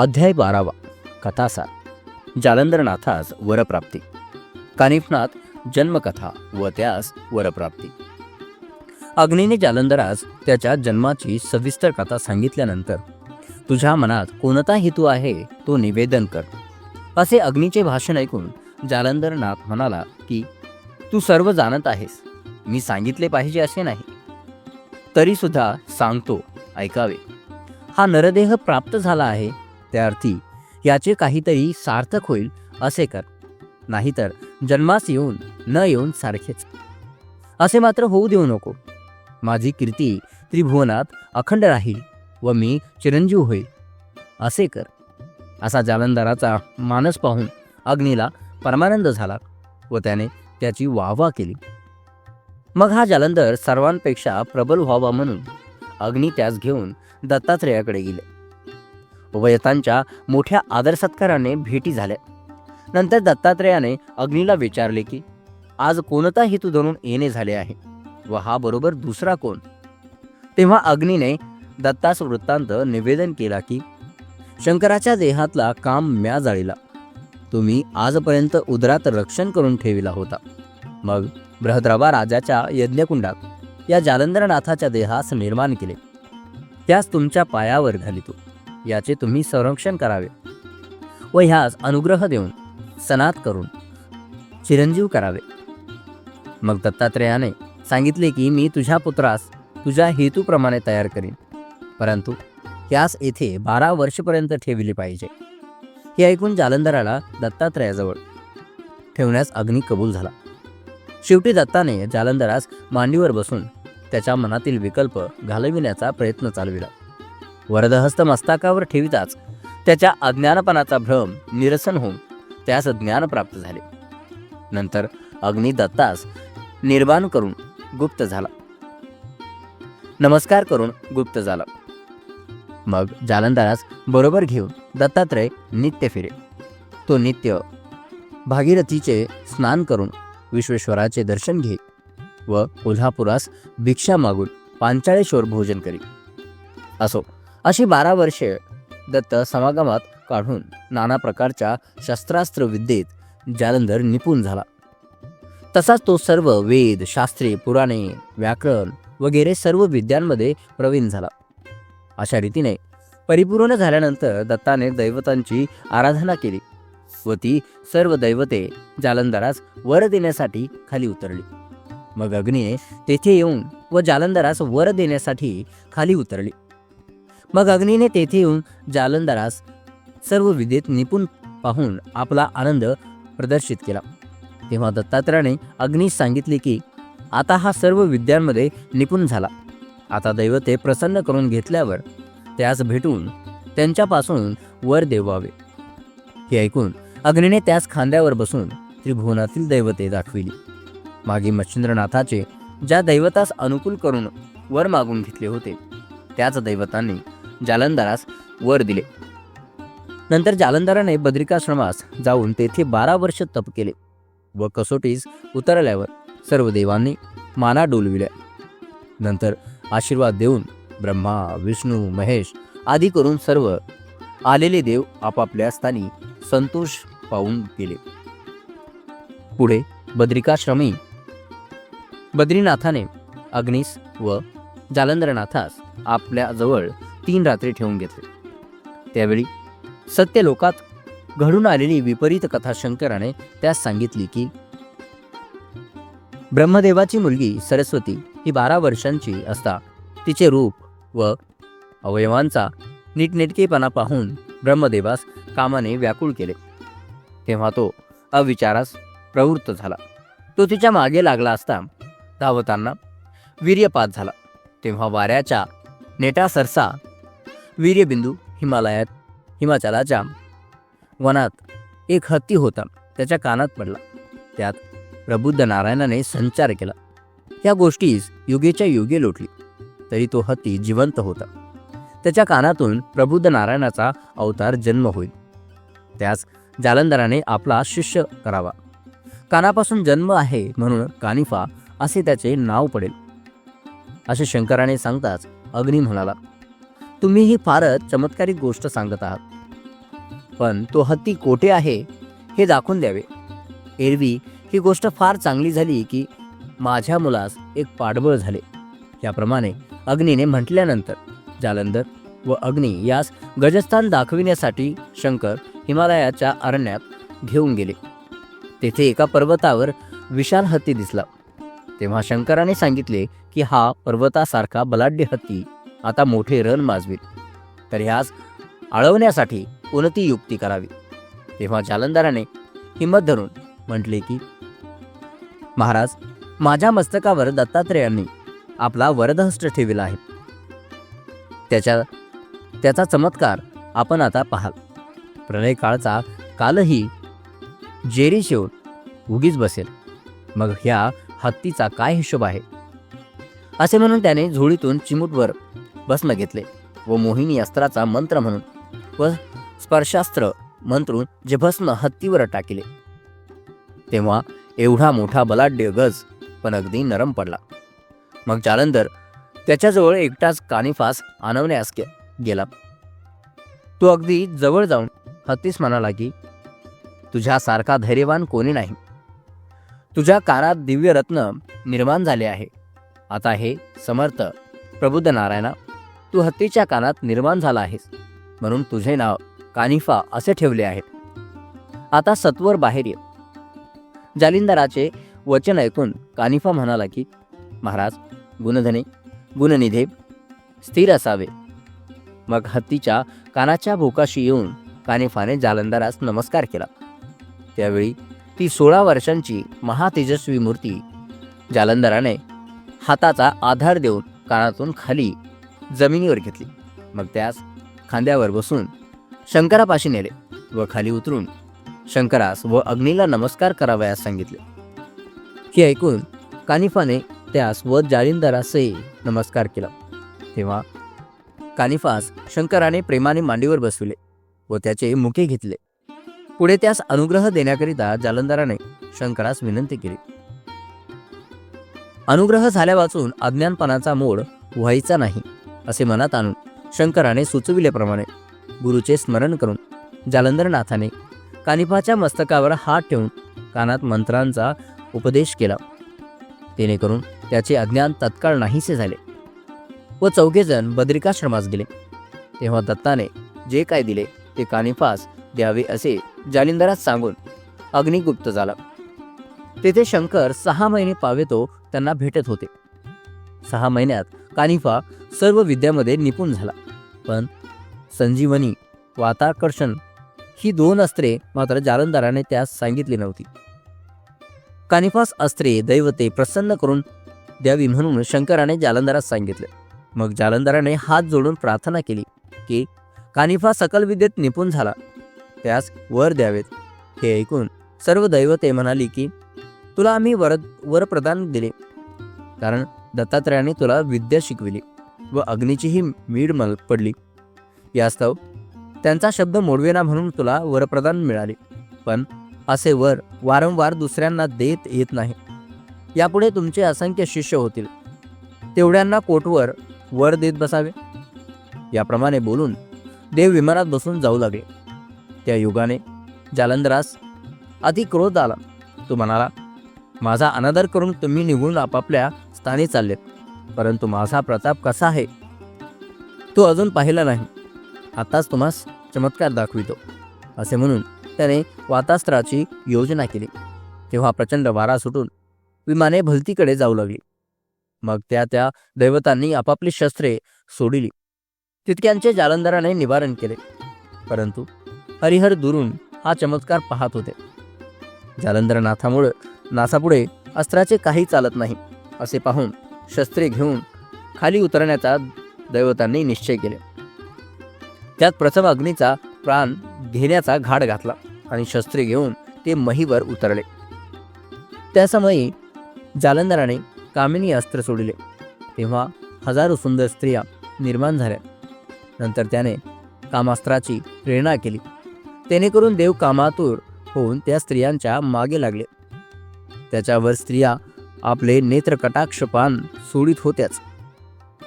अध्याय बारावा. कथासार. जालंधरनाथास वरप्राप्ती. कानिफनाथ जन्मकथा व त्यास वरप्राप्ती. अग्नीने जालंधरास त्याच्या जन्माची सविस्तर कथा सांगितल्यानंतर तुझ्या मनात कोणता हेतू आहे तो निवेदन कर. असे अग्नीचे भाषण ऐकून जालंधरनाथ म्हणाला की तू सर्व जाणत आहेस. मी सांगितले पाहिजे असे नाही. तरीसुद्धा सांगतो ऐकावे. हा नरदेह प्राप्त झाला आहे प्रत्यार्थी याचे काहीतरी सार्थक होईल असे कर. नाहीतर जन्मास येऊन न येऊन सारखेच. असे मात्र होऊ देऊ नको. माझी कीर्ती त्रिभुवनात अखंड राहील व मी चिरंजीव होईल. असे कर. असा जालंधराचा मानस पाहून अग्नीला परमानंद झाला व त्याने त्याची वाहवा केली. मग हा जालंधर सर्वांपेक्षा प्रबल व्हावा म्हणून अग्नी त्यास घेऊन दत्तात्रेयाकडे गेले. उभयतांच्या मोठ्या आदर सत्काराने भेटी झाल्या. नंतर दत्तात्रेयाने अग्नीला विचारले की आज कोणता हेतू धरून येणे झाले आहे? व हा बरोबर दुसरा कोण? तेव्हा अग्नीने दत्तास वृत्तांत निवेदन केला की शंकराच्या देहातला काम म्या जाळीला. तुम्ही आजपर्यंत उदरात रक्षण करून ठेविला होता. मग बृहद्रवा राजाच्या यज्ञकुंडात या जालंधरनाथाच्या देहास निर्माण केले. त्यास तुमच्या पायावर घालितो. याचे तुम्ही संरक्षण करावे. व ह्यास अनुग्रह देऊन सनात करून चिरंजीव करावे. मग दत्तात्रेयाने सांगितले की मी तुझ्या पुत्रास तुझ्या हेतूप्रमाणे तयार करीन. परंतु त्यास येथे बारा वर्षपर्यंत ठेवली पाहिजे. हे ऐकून जालंधराला दत्तात्रेयाजवळ ठेवण्यास अग्नी कबूल झाला. शेवटी दत्ताने जालंधरास मांडीवर बसून त्याच्या मनातील विकल्प घालविण्याचा प्रयत्न चालविला. वरदहस्त मस्तकावर ठेविताच त्याच्या अज्ञानपणाचा भ्रम निरसन होऊन त्यास ज्ञान प्राप्त झाले. नंतर अग्निदत्तास निर्माण करून गुप्त झाला. नमस्कार करून गुप्त झाला. मग जालंधरास बरोबर घेऊन दत्तात्रय नित्य फिरे. तो नित्य भागीरथीचे स्नान करून विश्वेश्वराचे दर्शन घे व कोल्हापुरास भिक्षा मागून पांचाळेश्वर भोजन करी. असो. अशी बारा वर्षे दत्त समागमात काढून नाना प्रकारच्या शस्त्रास्त्र विद्येत जालंधर निपुण झाला. तसाच तो सर्व वेद शास्त्रे पुराणे व्याकरण वगैरे सर्व विद्यांमध्ये प्रवीण झाला. अशा रीतीने परिपूर्ण झाल्यानंतर दत्ताने दैवतांची आराधना केली व ती सर्व दैवते जालंधरास वर देण्यासाठी खाली उतरली. मग अग्नीने तेथे येऊन व जालंधरास वर देण्यासाठी खाली उतरली. मग अग्नीने तेथे येऊन जालंधरास सर्व विद्येत निपुण पाहून आपला आनंद प्रदर्शित केला. तेव्हा दत्तात्रयाने अग्नीस सांगितले की आता हा सर्व विद्यांमध्ये निपुण झाला. आता दैवते प्रसन्न करून घेतल्यावर त्यास भेटून त्यांच्यापासून वर देवावे. हे ऐकून अग्नीने त्यास खांद्यावर बसून त्रिभुवनातील दैवते दाखविली. मागे मच्छिंद्रनाथाचे ज्या दैवतास अनुकूल करून वर मागून घेतले होते त्याच दैवतांनी जालंधरास वर दिले. नंतर जालंधराने बद्रिकाश्रमास जाऊन तेथे बारा वर्ष तप केले व कसोटीस उतरल्यावर सर्व देवांनी माना डोलविल्या. नंतर आशीर्वाद देऊन ब्रह्मा विष्णू महेश आदी करून सर्व आलेले देव आपापल्या स्थानी संतोष पाहून गेले. पुढे बद्रिकाश्रमी बद्रीनाथाने अग्निस व जालंधरनाथास आपल्या जवळ तीन रात्री ठेवून घेतले. त्यावेळी सत्य लोकात घडून आलेली विपरीत कथा शंकराने त्यास सांगितली की ब्रह्मदेवाची मुलगी सरस्वती ही बारा वर्षांची असता. तिचे रूप व अवयवांचा नीटनेटकेपणा पाहून ब्रह्मदेवास कामाने व्याकुळ केले. तेव्हा तो अविचारास प्रवृत्त झाला. तो तिच्यामागे लागला असता धावताना वीर्यपात झाला. तेव्हा वाऱ्याच्या नेटा सरसा वीर्यबिंदू हिमालयात हिमाचलाच्या वनात एक हत्ती होता त्याच्या कानात पडला. त्यात प्रबुद्ध नारायणाने संचार केला. या गोष्टीस युगेच्या युगे लोटली. तरी तो हत्ती जिवंत होता. त्याच्या कानातून प्रबुद्ध नारायणाचा अवतार जन्म होईल. त्यास जालंधराने आपला शिष्य करावा. कानापासून जन्म आहे म्हणून कानिफा असे त्याचे नाव पडेल. असे शंकराने सांगताच अग्नी म्हणाला तुम्ही ही फारच चमत्कारिक गोष्ट सांगत आहात. पण तो हत्ती कोठे आहे हे दाखवून द्यावे. एरवी ही गोष्ट फार चांगली झाली की माझ्या मुलास एक पाठबळ झाले. याप्रमाणे अग्नीने म्हटल्यानंतर जालंधर व अग्नी यास गजस्थान दाखविण्यासाठी शंकर हिमालयाच्या अरण्यात घेऊन गेले. तेथे एका पर्वतावर विशाल हत्ती दिसला. तेव्हा शंकराने सांगितले की हा पर्वतासारखा बलाढ्य हत्ती आता मोठे रण माजवीत. तर ह्यास आळवण्यासाठी कोणती युक्ती करावी. तेव्हा जालंधराने हिंमत धरून म्हटले की महाराज माझ्या मस्तकावर दत्तात्रेयांनी आपला वरदहस्त ठेविला आहे. त्याच्या त्याचा चमत्कार आपण आता पाहाल. प्रणय काळचा कालही जेरी शेवून उगीच बसेल. मग ह्या हत्तीचा काय हिशोब आहे? असे म्हणून त्याने झोळीतून चिमूटवर भस्म घेतले व मोहिनी अस्त्राचा मंत्र म्हणून व स्पर्शास्त्र मंत्रून जे भस्म हत्तीवर टाकिले. तेव्हा एवढा मोठा बलाढ्य गज पण अगदी नरम पडला. मग जालंधर त्याच्याजवळ एकटाच कानिफास आणवण्यास गेला. तो अगदी जवळ जाऊन हत्तीस म्हणाला की तुझ्यासारखा धैर्यवान कोणी नाही. तुझ्या कानात दिव्य रत्न निर्माण झाले आहे. आता हे समर्थ प्रबुद्ध नारायणा तू हत्तीच्या कानात निर्माण झाला आहेस. म्हणून तुझे नाव कानिफा असे ठेवले आहेत. आता सत्वर बाहेर ये. जालिंदराचे वचन ऐकून कानिफा म्हणाला की महाराज गुणधने गुणनिधे स्थिर असावे. मग हत्तीच्या कानाच्या भोकाशी येऊन कानिफाने जालंदरास नमस्कार केला. त्यावेळी ती सोळा वर्षांची महातेजस्वी मूर्ती जालंदराने हाताचा आधार देऊन कानातून खाली जमिनीवर घेतली. मग त्यास खांद्यावर बसून शंकरापाशी नेले व खाली उतरून शंकरास व अग्नीला नमस्कार करावयास सांगितले. हे ऐकून कानिफाने त्यास व जालिंदरासही नमस्कार केला. तेव्हा कानिफास शंकराने प्रेमाने मांडीवर बसविले व त्याचे मुके घेतले. पुढे त्यास अनुग्रह देण्याकरिता जालंधराने शंकरास विनंती केली. अनुग्रह झाल्या वाचून अज्ञानपणाचा मोड व्हायचा नाही. असे मनात आणून शंकराने सुचविल्याप्रमाणे गुरुचे स्मरण करून जालंधरनाथाने कानिफाच्या मस्तकावर हात ठेवून कानात मंत्रांचा उपदेश केला. जेणेकरून त्याचे अज्ञान तत्काळ नाहीसे झाले व चौघेजण बद्रिकाश्रमास गेले. तेव्हा दत्ताने जे काय दिले ते कानिफास द्यावे असे जालिंदरास सांगून अग्निगुप्त झाला. तेथे शंकर सहा महिने पावेतो त्यांना भेटत होते. सहा महिन्यात कानिफा सर्व विद्यामध्ये निपुण झाला. पण संजीवनी वाताकर्षण ही दोन अस्त्रे मात्र जालंधराने त्यास सांगितली नव्हती. कानिफास अस्त्रे दैवते प्रसन्न करून द्यावी म्हणून शंकराने जालंदारास सांगितले. मग जालंधराने हात जोडून प्रार्थना केली की कानिफा सकल विद्येत निपुण झाला. त्यास वर द्यावेत. हे ऐकून सर्व दैवते म्हणाली की तुला आम्ही वर वरप्रदान दिले. कारण दत्तात्रयाने तुला विद्या शिकविली व अग्नीचीही मीड मल पडली. यास्तव त्यांचा शब्द मोडवेना म्हणून तुला वरप्रदान मिळाले. पण असे वर वारंवार दुसऱ्यांना देत येत नाही. यापुढे तुमचे असंख्य शिष्य होतील. तेवढ्यांना कोटवर वर देत बसावे. याप्रमाणे बोलून देव विमानात बसून जाऊ लागले. त्या युगाने जालंधरास अति क्रोध आला. तो म्हणाला माझा अनादर करून तुम्ही निघून आपापल्या स्थानी चाललेत परंतु माझा प्रताप कसा आहे? तो अजून पाहिला नाही. आताच तुम्हास चमत्कार दाखवितो असे म्हणून त्याने वातास्त्राची योजना केली. तेव्हा प्रचंड वारा सुटून विमाने भलतीकडे जाऊ लागली. मग त्या त्या दैवतांनी आपापली शस्त्रे सोडिली. तितक्यांचे जालंधराने निवारण केले. परंतु हरिहर दुरून हा चमत्कार पाहत होते. जालंधरनाथामुळं नासापुढे अस्त्राचे काही चालत नाही. असे पाहून शस्त्रे घेऊन खाली उतरण्याचा दैवतांनी निश्चय केले. त्यात प्रथम अग्नीचा प्राण घेण्याचा घाट घातला आणि शस्त्रे घेऊन ते महीवर उतरले. त्यासमयी जालंधराने कामिनी अस्त्र सोडले. तेव्हा हजारो सुंदर स्त्रिया निर्माण झाल्या. नंतर त्याने कामास्त्राची प्रेरणा केली. जेणेकरून देव कामातूर होऊन त्या स्त्रियांच्या मागे लागले. त्याच्यावर स्त्रिया आपले नेत्रकटाक्षपान सोडित होत्याच.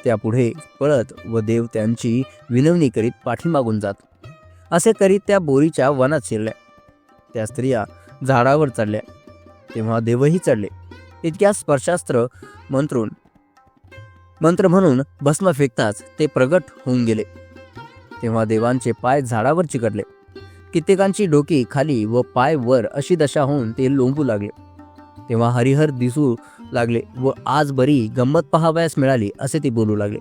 त्यापुढे पळत व देव त्यांची विनवणी करीत पाठीमागून जात. असे करीत त्या बोरीच्या वनात शिरल्या. त्या स्त्रिया झाडावर चढल्या. तेव्हा देवही चढले. इतक्या स्पर्शास्त्र मंत्रून मंत्र म्हणून भस्म फेकताच ते प्रगट होऊन गेले. तेव्हा देवांचे पाय झाडावर चिकटले. कित्येकांची डोकी खाली व पाय वर अशी दशा होऊन ते लोंबू लागले. तेव्हा हरिहर दिसू लागले व आज बरी गंमत पहावयास मिळाली असे ते बोलू लागले.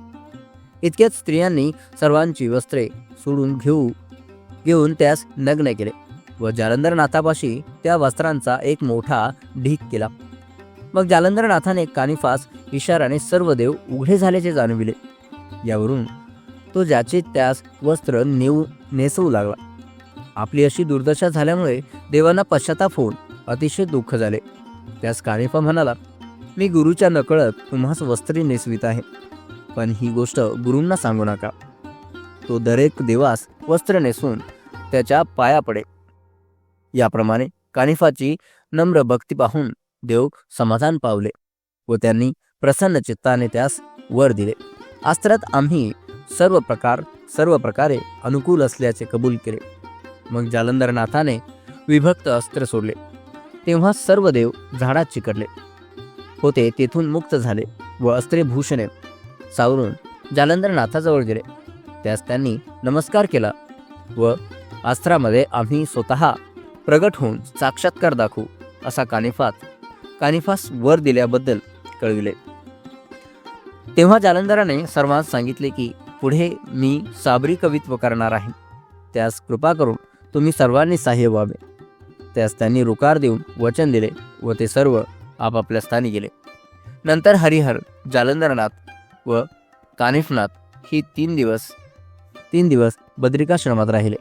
इतक्याच स्त्रियांनी सर्वांची वस्त्रे सोडून घेऊ घेऊन त्यास नग्न केले व जालंधरनाथापाशी त्या वस्त्रांचा एक मोठा ढीक केला. मग जालंधरनाथाने कानिफास इशाराने सर्व देव उघडे झाल्याचे जाणविले. यावरून तो ज्याचे त्यास वस्त्र नेऊ नेसवू लागला. आपली अशी दुर्दशा झाल्यामुळे देवांना पश्चाताप होऊन अतिशय दुःख झाले. त्यास कानिफा म्हणाला मी गुरुच्या नकळत तुम्हास वस्त्रे नेसवित आहे. पण ही गोष्ट गुरूंना सांगू नका. तो दरेक देवास वस्त्र नेसून त्याच्या पाया पडे याप्रमाणे कानिफाची नम्र भक्ती पाहून देव समाधान पावले व त्यांनी प्रसन्न चित्ताने त्यास वर दिले. अस्त्रात आम्ही सर्व प्रकार सर्व प्रकारे अनुकूल असल्याचे कबूल केले. मग जालंधरनाथाने विभक्त अस्त्र सोडले. तेव्हा सर्व देव झाडात चिकटले. होते तेथून मुक्त झाले व अस्त्रे भूषणे सावरून जालंधरनाथाजवळ गेले. त्यास त्यांनी नमस्कार केला व अस्त्रामध्ये आम्ही स्वतः प्रगट होऊन साक्षात्कार दाखवू असा कानिफात कानिफास वर दिल्याबद्दल कळविले. तेव्हा जालंधराने सर्वांस सांगितले की पुढे मी साबरी कवित्व करणार आहे. त्यास कृपा करून तुम्ही सर्वांनी सहाय्य व्हावे. त्यास त्यांनी रुकार देऊन वचन दिले व ते सर्व आपापल्या स्थानी गेले. नंतर हरिहर जालंधरनाथ व कानिफनाथ ही तीन दिवस तीन दिवस बद्रिकाश्रमात राहिले.